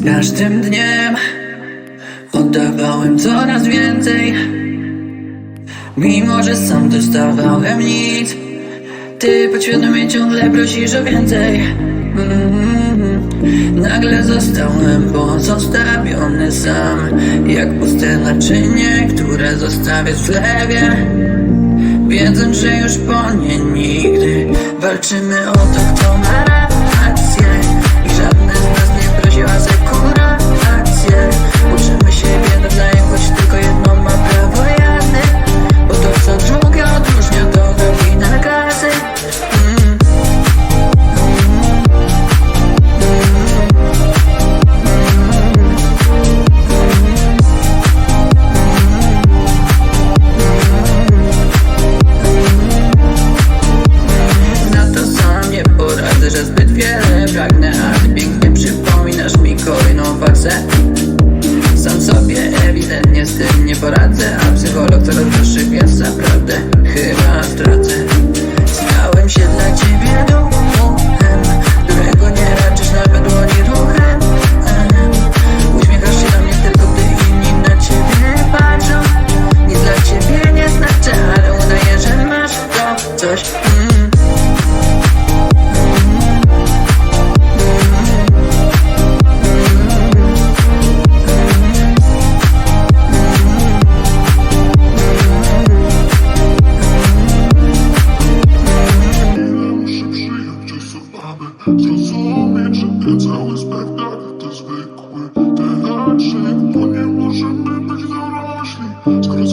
Z każdym dniem oddawałem coraz więcej. Mimo, że sam dostawałem nic Ty podświadomie ciągle prosisz o więcej. Mm, Nagle zostałem pozostawiony sam Jak puste naczynie, które zostawię w zlewie Wiedząc, że już po nie nigdy Walczymy o to, pragnę A ty pięknie przypominasz mi kolejną faksę Sam sobie ewidentnie z tym nie poradzę A psycholog coraz droższy, więc naprawdę chyba stracę. Stałem się dla ciebie duchem Którego nie raczysz nawet dłoni ruchem. Em, Uśmiechasz się do mnie tylko gdy inni na ciebie patrzą. Nic dla ciebie nie znaczy, ale udaję, że masz to coś. Mm. Osobami Zrozumieć, że ten cały spektakl to zwykły teatrzyk Bo nie możemy być dorośli. Skoro